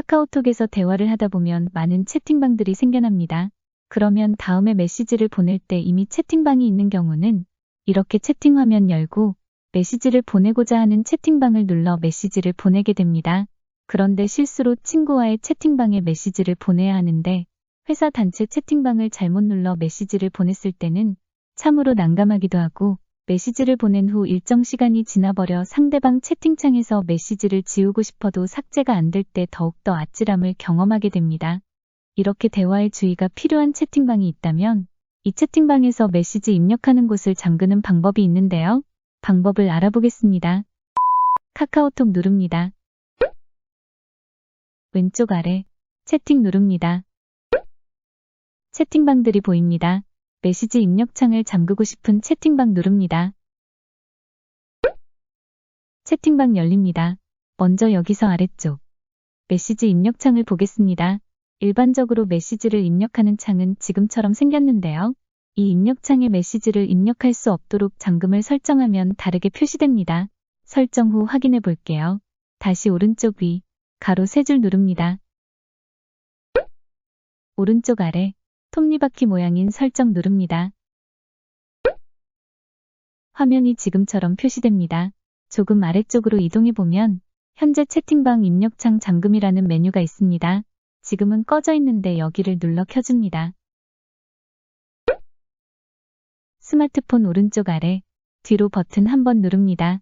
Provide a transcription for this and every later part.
카카오톡에서 대화를 하다 보면 많은 채팅방들이 생겨납니다. 그러면 다음에 메시지를 보낼 때 이미 채팅방이 있는 경우는 이렇게 채팅 화면 열고 메시지를 보내고자 하는 채팅방을 눌러 메시지를 보내게 됩니다. 그런데 실수로 친구와의 채팅방에 메시지를 보내야 하는데 회사 단체 채팅방을 잘못 눌러 메시지를 보냈을 때는 참으로 난감하기도 하고 메시지를 보낸 후 일정 시간이 지나버려 상대방 채팅창에서 메시지를 지우고 싶어도 삭제가 안 될 때 더욱더 아찔함을 경험하게 됩니다. 이렇게 대화에 주의가 필요한 채팅방이 있다면 이 채팅방에서 메시지 입력하는 곳을 잠그는 방법이 있는데요. 방법을 알아보겠습니다. 카카오톡 누릅니다. 왼쪽 아래 채팅 누릅니다. 채팅방들이 보입니다. 메시지 입력창을 잠그고 싶은 채팅방 누릅니다. 채팅방 열립니다. 먼저 여기서 아래쪽 메시지 입력창을 보겠습니다. 일반적으로 메시지를 입력하는 창은 지금처럼 생겼는데요. 이 입력창에 메시지를 입력할 수 없도록 잠금을 설정하면 다르게 표시됩니다. 설정 후 확인해 볼게요. 다시 오른쪽 위 가로 세 줄 누릅니다. 오른쪽 아래 톱니바퀴 모양인 설정 누릅니다. 화면이 지금처럼 표시됩니다. 조금 아래쪽으로 이동해 보면 현재 채팅방 입력창 잠금이라는 메뉴가 있습니다. 지금은 꺼져 있는데 여기를 눌러 켜줍니다. 스마트폰 오른쪽 아래 뒤로 버튼 한 번 누릅니다.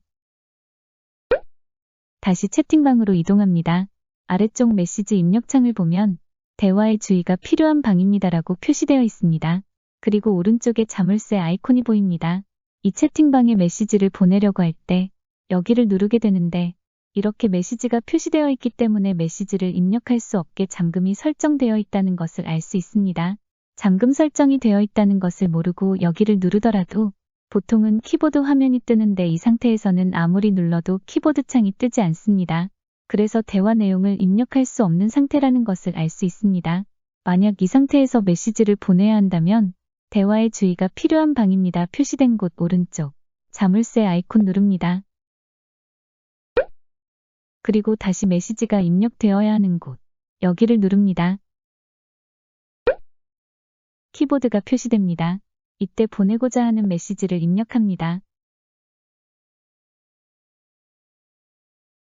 다시 채팅방으로 이동합니다. 아래쪽 메시지 입력창을 보면 대화의 주의가 필요한 방입니다라고 표시되어 있습니다. 그리고 오른쪽에 자물쇠 아이콘이 보입니다. 이 채팅방에 메시지를 보내려고 할 때 여기를 누르게 되는데 이렇게 메시지가 표시되어 있기 때문에 메시지를 입력할 수 없게 잠금이 설정되어 있다는 것을 알 수 있습니다. 잠금 설정이 되어 있다는 것을 모르고 여기를 누르더라도 보통은 키보드 화면이 뜨는데 이 상태에서는 아무리 눌러도 키보드 창이 뜨지 않습니다. 그래서 대화 내용을 입력할 수 없는 상태라는 것을 알 수 있습니다. 만약 이 상태에서 메시지를 보내야 한다면 대화의 주의가 필요한 방입니다. 표시된 곳 오른쪽 자물쇠 아이콘 누릅니다. 그리고 다시 메시지가 입력되어야 하는 곳 여기를 누릅니다. 키보드가 표시됩니다. 이때 보내고자 하는 메시지를 입력합니다.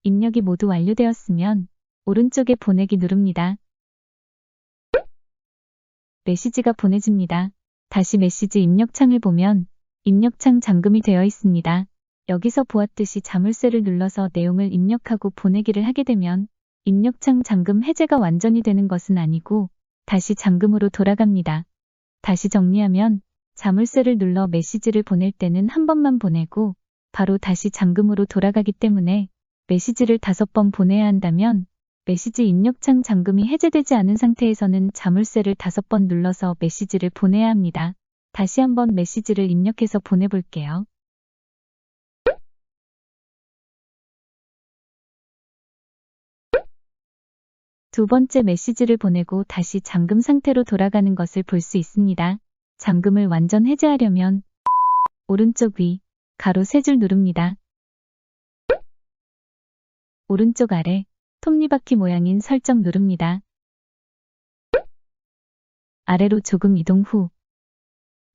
입력이 모두 완료되었으면 오른쪽에 보내기 누릅니다. 메시지가 보내집니다. 다시 메시지 입력창을 보면 입력창 잠금이 되어 있습니다. 여기서 보았듯이 자물쇠를 눌러서 내용을 입력하고 보내기를 하게 되면 입력창 잠금 해제가 완전히 되는 것은 아니고 다시 잠금으로 돌아갑니다. 다시 정리하면 자물쇠를 눌러 메시지를 보낼 때는 한 번만 보내고 바로 다시 잠금으로 돌아가기 때문에 메시지를 다섯 번 보내야 한다면 메시지 입력창 잠금이 해제되지 않은 상태에서는 자물쇠를 다섯 번 눌러서 메시지를 보내야 합니다. 다시 한번 메시지를 입력해서 보내볼게요. 두 번째 메시지를 보내고 다시 잠금 상태로 돌아가는 것을 볼 수 있습니다. 잠금을 완전 해제하려면 오른쪽 위 가로 세 줄 누릅니다. 오른쪽 아래 톱니바퀴 모양인 설정 누릅니다. 아래로 조금 이동 후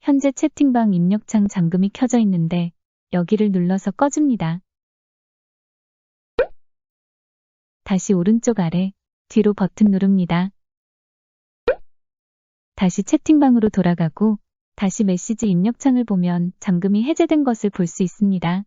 현재 채팅방 입력창 잠금이 켜져 있는데 여기를 눌러서 꺼줍니다. 다시 오른쪽 아래 뒤로 버튼 누릅니다. 다시 채팅방으로 돌아가고 다시 메시지 입력창을 보면 잠금이 해제된 것을 볼 수 있습니다.